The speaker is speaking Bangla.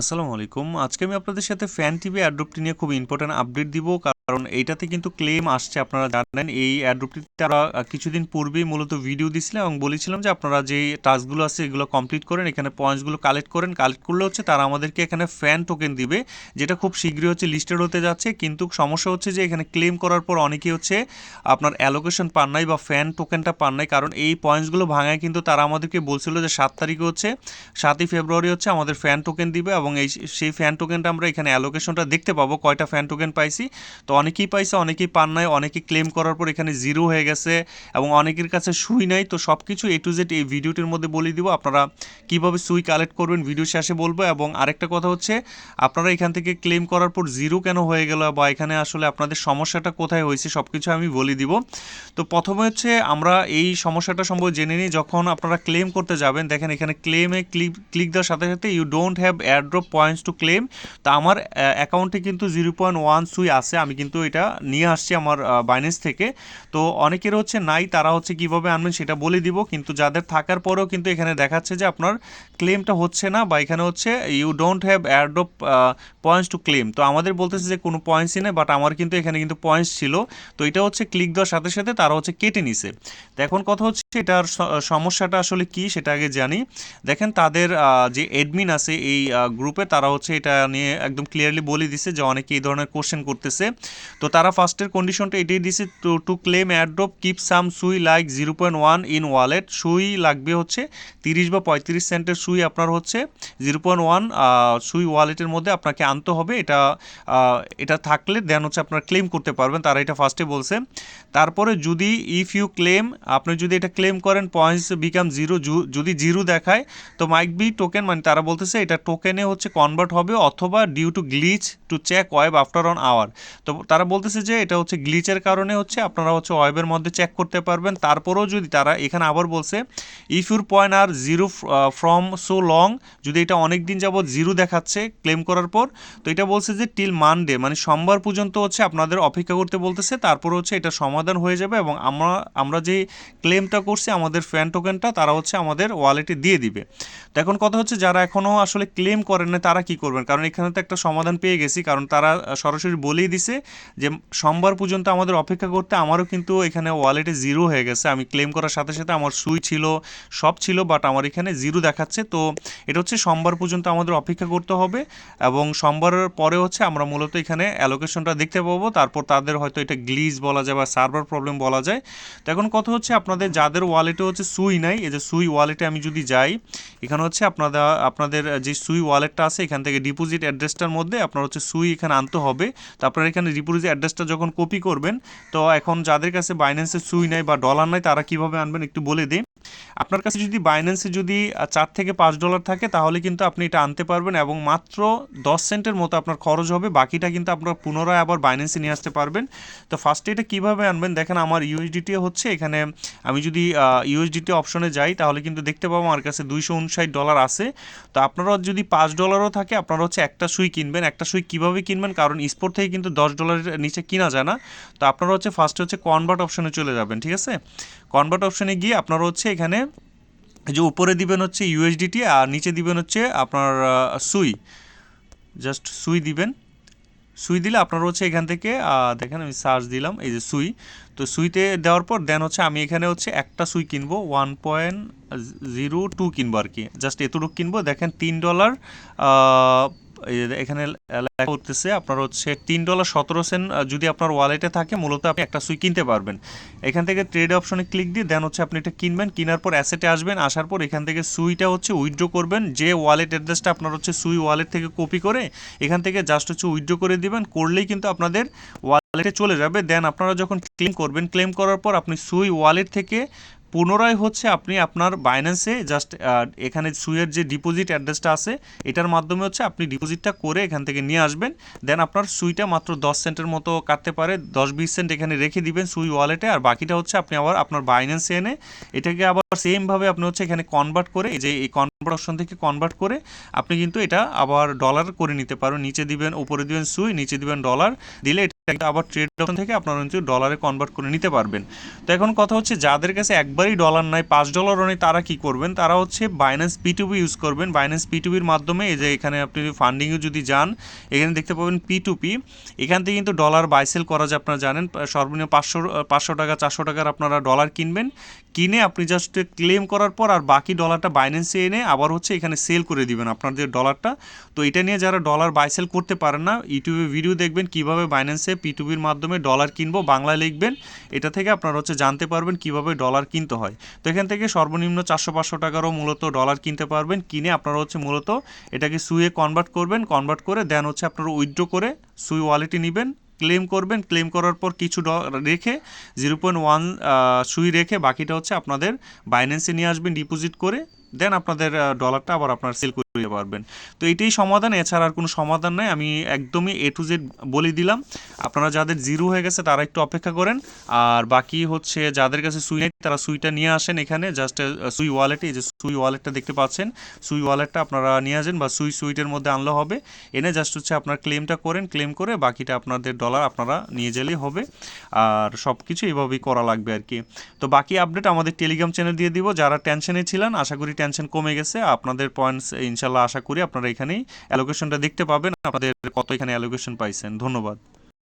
আসসালামু আলাইকুম। আজকে আমি আপনাদের সাথে ফ্যান টিভি অ্যাড্রপটি নিয়ে খুব ইম্পর্ট্যান্ট আপডেট দিব। কারণ এইটাতে কিন্তু ক্লেম আসছে আপনারা জানেন। এই অ্যাড্রপটিতে আহ, কিছুদিন পূর্বেই মূলত ভিডিও দিছিলাম এবং বলেছিলাম যে আপনারা যে টাস্কগুলো আছে এগুলো কমপ্লিট করেন এখানে পয়েন্টসগুলো কালেক্ট করেন। কালেক্ট করলে হচ্ছে তারা আমাদেরকে এখানে ফ্যান টোকেন দিবে যেটা খুব শীঘ্রই হচ্ছে লিস্টেড হতে যাচ্ছে। কিন্তু সমস্যা হচ্ছে যে এখানে ক্লেম করার পর অনেকেই হচ্ছে আপনার অ্যালোকেশন পান নাই বা ফ্যান টোকেনটা পান নাই। কারণ এই পয়েন্টসগুলো ভাঙায় কিন্তু তারা আমাদেরকে বলছিল যে সাত তারিখে হচ্ছে সাতই ফেব্রুয়ারি হচ্ছে আমাদের ফ্যান টোকেন দিবে এবং এই সেই ফ্যান টোকেনটা আমরা এখানে অ্যালোকেশনটা দেখতে পাবো কয়টা ফ্যান টোকেন পাইছি। তো অনেকেই পাইছে, অনেকেই পান নাই, অনেকেই ক্লেম করার পর এখানে জিরো হয়ে গেছে এবং অনেকের কাছে সুই নাই। তো সব কিছু এ টু জেড এই ভিডিওটির মধ্যে বলে দিব, আপনারা কীভাবে সুই কালেক্ট করবেন ভিডিও শেষে বলব। এবং আরেকটা কথা হচ্ছে, আপনারা এখান থেকে ক্লেম করার পর জিরো কেন হয়ে গেল বা এখানে আসলে আপনাদের সমস্যাটা কোথায় হয়েছে সব কিছু আমি বলে দিব। তো প্রথমে হচ্ছে, আমরা এই সমস্যাটা সম্ভব জেনে নিই, যখন আপনারা ক্লেম করতে যাবেন, দেখেন এখানে ক্লেমে ক্লিক ক্লিক দেওয়ার সাথে সাথে you don't have airdrop points to claim তা আমার অ্যাকাউন্টে কিন্তু জিরো পয়েন্ট ওয়ান সুই আছে, আমি কিন্তু এটা নিয়ে আসছি আমার বাইন্যান্স থেকে। তো অনেকের হচ্ছে নাই, তারা হচ্ছে কীভাবে আনবেন সেটা বলে দিব, কিন্তু যাদের থাকার পরেও কিন্তু এখানে দেখাচ্ছে যে আপনার ক্লেমটা হচ্ছে না, বা এখানে হচ্ছে you don't have airdrop points to claim তো আমাদের বলতেছে যে কোনো পয়েন্টসই নেই বাট আমার কিন্তু এখানে কিন্তু পয়েন্টস ছিল। তো এটা হচ্ছে ক্লিক দেওয়ার সাথে সাথে তারা হচ্ছে কেটে নিছে। তো এখন কথা হচ্ছে এটার সমস্যাটা আসলে কি সেটা আগে জানি। দেখেন তাদের যে এডমিন আছে এই গ্রুপে তারা হচ্ছে এটা নিয়ে একদম ক্লিয়ারলি বলে দিছে যে অনেকে এই ধরনের কোশ্চেন করতেছে। তো তারা ফার্স্টের কন্ডিশনটা এটাই দিছে to to claim airdrop keep some SUI like zero point one in wallet SUI লাগবে হচ্ছে তিরিশ বা পঁয়ত্রিশ সেন্টের সুই আপনার হচ্ছে জিরো পয়েন্ট ওয়ান সুই ওয়ালেটের মধ্যে আপনাকে আনতে হবে। এটা এটা থাকলে দেন হচ্ছে আপনার ক্লেম করতে পারবেন। তারা এটা ফার্স্টে বলছে। তারপরে যদি ইফ ইউ ক্লেম আপনি যদি এটা ক্লেম করেন পয়েন্টস বিকাম জিরো যদি জিরো দেখায়, তো মাইক বি টোকেন মানে তারা বলতেছে এটা টোকেনে হচ্ছে কনভার্ট হবে অথবা due to glitch to check web after on hour তো তারা বলতেছে যে এটা হচ্ছে গ্লিচের কারণে হচ্ছে আপনারা হচ্ছে ওয়েবের মধ্যে চেক করতে পারবেন। তারপরেও যদি তারা এখানে আবার বলছে if your point are zero from so long যদি এটা অনেক দিন যাবত জিরো দেখাচ্ছে ক্লেম করার পর, তো এটা বলছে যে টিল মানডে মানে সোমবার পর্যন্ত হচ্ছে আপনাদের অপেক্ষা করতে বলতেছে। তারপর হচ্ছে এটা সমাধান হয়ে যাবে এবং আমরা আমরা যে ক্লেমটা করছি, আমাদের ফ্যান টোকেনটা তারা হচ্ছে আমাদের ওয়ালেটে দিয়ে দিবে। তো এখন কথা হচ্ছে যারা এখনও আসলে ক্লেম করেন না তারা কি করবেন? কারণ এখানে তো একটা সমাধান পেয়ে গেছি। কারণ তারা সরাসরি বলেই দিছে যে সোমবার পর্যন্ত আমাদের অপেক্ষা করতে আমারও কিন্তু এখানে ওয়ালেটে জিরো হয়ে গেছে। আমি ক্লেম করার সাথে সাথে আমার সুই ছিল, সব ছিল বাট আমার এখানে জিরো দেখাচ্ছে। তো এটা হচ্ছে সোমবার পর্যন্ত আমাদের অপেক্ষা করতে হবে এবং সোমবারের পরে হচ্ছে আমরা মূলত এখানে অ্যালোকেশনটা দেখতে পাবো। তারপর তাদের হয়তো এটা গ্লিজ বলা যায় বা সার্ভার প্রবলেম বলা যায়। তো এখন কথা হচ্ছে আপনাদের যাদের ওয়ালেটে হচ্ছে সুই নাই, এই যে সুই ওয়ালেটে আমি যদি যাই, এখানে হচ্ছে আপনাদের আপনাদের যে সুই ওয়ালেটটা আছে, এখান থেকে ডিপোজিট অ্যাড্রেসটার মধ্যে আপনার হচ্ছে সুই এখানে আনতে হবে। তো আপনারা এখানে ডিপোজিট অ্যাড্রেসটা যখন কপি করবেন, তো এখন যাদের কাছে বাইন্যান্সের সুই নাই বা ডলার নাই, তারা কীভাবে আনবেন একটু বলে দিই আপনার কাছে যদি বাইন্যান্সে যদি চার থেকে পাঁচ ডলার থাকে, তাহলে কিন্তু আপনি এটা আনতে পারবেন এবং মাত্র দশ সেন্টের মতো আপনার খরচ হবে। বাকিটা কিন্তু আপনার পুনরায় আবার বাইন্যান্সে নিয়ে আসতে পারবেন। তো ফার্স্টে এটা কীভাবে আনবেন? দেখেন আমার ইউএসডিটি হচ্ছে, এখানে আমি যদি ইউএসডিটি অপশনে যাই, তাহলে কিন্তু দেখতে পাবো আমার কাছে দুইশো উনষাট ডলার আছে। তো আপনারা যদি পাঁচ ডলারও থাকে আপনারা হচ্ছে একটা সুই কিনবেন। একটা সুই কীভাবে কিনবেন? কারণ স্পোর্ট থেকে কিন্তু দশ ডলারের নিচে কিনা যায় না। তো আপনারা হচ্ছে ফার্স্টে হচ্ছে কনভার্ট অপশনে চলে যাবেন, ঠিক আছে? কনভার্ট অপশনে গিয়ে আপনারা হচ্ছে এখানে যে উপরে দিবেন হচ্ছে ইউএসডিটি আর নিচে দিবেন হচ্ছে আপনার সুই। জাস্ট সুই দিবেন। সুই দিলে আপনার হচ্ছে এখান থেকে দেখেন আমি সার্চ দিলাম, এই যে সুই। তো সুইতে দেওয়ার পর দেন হচ্ছে আমি এখানে হচ্ছে একটা সুই কিনবো ওয়ান পয়েন্ট জিরো টু কিনবো আর কি। জাস্ট এতটুকু কিনবো, দেখেন তিন ডলার এখানে লেখা করতেছে আপনার হচ্ছে তিন ডলার সতেরো সেন্ট যদি আপনার ওয়ালেটে থাকে, মূলত আপনি একটা সুই কিনতে পারবেন। এখান থেকে ট্রেড অপশনে ক্লিক দিয়ে দেন হচ্ছে আপনি এটা কিনবেন। কেনার পর অ্যাসেটে আসবেন, আসার পর এখান থেকে সুইটা হচ্ছে উইথড্র করবেন। যে ওয়ালেট অ্যাড্রেসটা আপনার হচ্ছে সুই ওয়ালেট থেকে কপি করে, এখান থেকে জাস্ট হচ্ছে উইথড্র করে দিবেন। করলেই কিন্তু আপনাদের ওয়ালেটে চলে যাবে। দেন আপনারা যখন ক্লেম করবেন ক্লেম করার পর আপনি সুই ওয়ালেট থেকে পুনরায় হচ্ছে আপনি আপনার বাইন্যান্সে জাস্ট এখানে সুইয়ের যে ডিপোজিট অ্যাড্রেসটা আছে, এটার মাধ্যমে হচ্ছে আপনি ডিপোজিটটা করে এখান থেকে নিয়ে আসবেন। দেন আপনার সুইটা মাত্র দশ সেন্টের মতো কাটতে পারে, দশ বিশ সেন্ট এখানে রেখে দিবেন সুই ওয়ালেটে আর বাকিটা হচ্ছে আপনি আবার আপনার বাইন্যান্সে এনে এটাকে আবার সেমভাবে আপনি হচ্ছে এখানে কনভার্ট করে, এই যে এই কনভার্ট অপশন থেকে কনভার্ট করে আপনি কিন্তু এটা আবার ডলার করে নিতে পারবেন নিচে দিবেন, উপরে দিবেন সুই, নিচে দিবেন ডলার দিলে এটা আবার ট্রেড অপশন থেকে আপনারা কিন্তু ডলারে কনভার্ট করে নিতে পারবেন। তো এখন কথা হচ্ছে, যাদের কাছে একবার একবারই ডলার নাই, পাঁচ ডলারও নেই, তারা কি করবেন? তারা হচ্ছে বাইন্যান্স পিটুবি ইউজ করবেন। বাইন্যান্স পিটুবির মাধ্যমে এই যে এখানে আপনি ফান্ডিংয়ে যদি যান, এখানে দেখতে পাবেন পিটুপি এখান থেকে কিন্তু ডলার বাইসেল করা যায়, আপনারা জানেন, সর্বনিম্ন পাঁচশো পাঁচশো টাকা, চারশো টাকার আপনারা ডলার কিনবেন। কিনে আপনি জাস্ট ক্লেম করার পর আর বাকি ডলারটা বাইন্যান্সে এনে আবার হচ্ছে এখানে সেল করে দিবেন আপনাদের ডলারটা তো এটা নিয়ে যারা ডলার বাইসেল করতে পারেন না ইউটিউবে ভিডিও দেখবেন কীভাবে বাইন্যান্সে পিটুবির মাধ্যমে ডলার কিনবো, বাংলায় লিখবেন। এটা থেকে আপনারা হচ্ছে জানতে পারবেন কীভাবে ডলার কিনতে হয়। তো এখান থেকে সর্বনিম্ন চারশো পাঁচশো টাকারও মূলত ডলার কিনতে পারবেন। কিনে আপনারা হচ্ছে মূলত এটাকে সুইয়ে কনভার্ট করবেন। কনভার্ট করে দেন হচ্ছে আপনারা উইথড্র করে সুই ওয়ালেটে নেবেন। ক্লেম করবেন ক্লেম করার পর কিছু রেখে জিরো পয়েন্ট ওয়ান সুই রেখে বাকিটা হচ্ছে আপনাদের বাইন্যান্সে নিয়ে আসবেন ডিপোজিট করে দেন আপনাদের ডলারটা আবার আপনার সেল করে পারবেন। তো এটাই সমাধান, এছাড়া আর কোনো সমাধান নাই। আমি একদমই এ টু জেড বলে দিলাম। আপনারা যাদের জিরো হয়ে গেছে, তারা একটু অপেক্ষা করেন। আর বাকি হচ্ছে, যাদের কাছে সুই নেই, তারা সুইটা নিয়ে আসেন এখানে। জাস্ট সুই ওয়ালেটে এই যে সুই ওয়ালেটটা দেখতে পাচ্ছেন। সুই ওয়ালেটটা আপনারা নিয়ে আসেন বা সুই সুইটের মধ্যে আনলে হবে। এনে জাস্ট হচ্ছে আপনার ক্লেমটা করেন। ক্লেম করে বাকিটা আপনাদের ডলার আপনারা নিয়ে গেলেই হবে। আর সব কিছু এইভাবেই করা লাগবে আর কি। তো বাকি আপডেট আমাদের টেলিগ্রাম চ্যানেল দিয়ে দিব। যারা টেনশনে ছিলেন, আশা করি টেনশন কমে গেছে। আপনাদের পয়েন্টস ইনশাল্লাহ আশা করি আপনারা এখানেই অ্যালোকেশনটা দেখতে পাবেন। আপনাদের কত এখানে অ্যালোকেশন পাইছেন? ধন্যবাদ।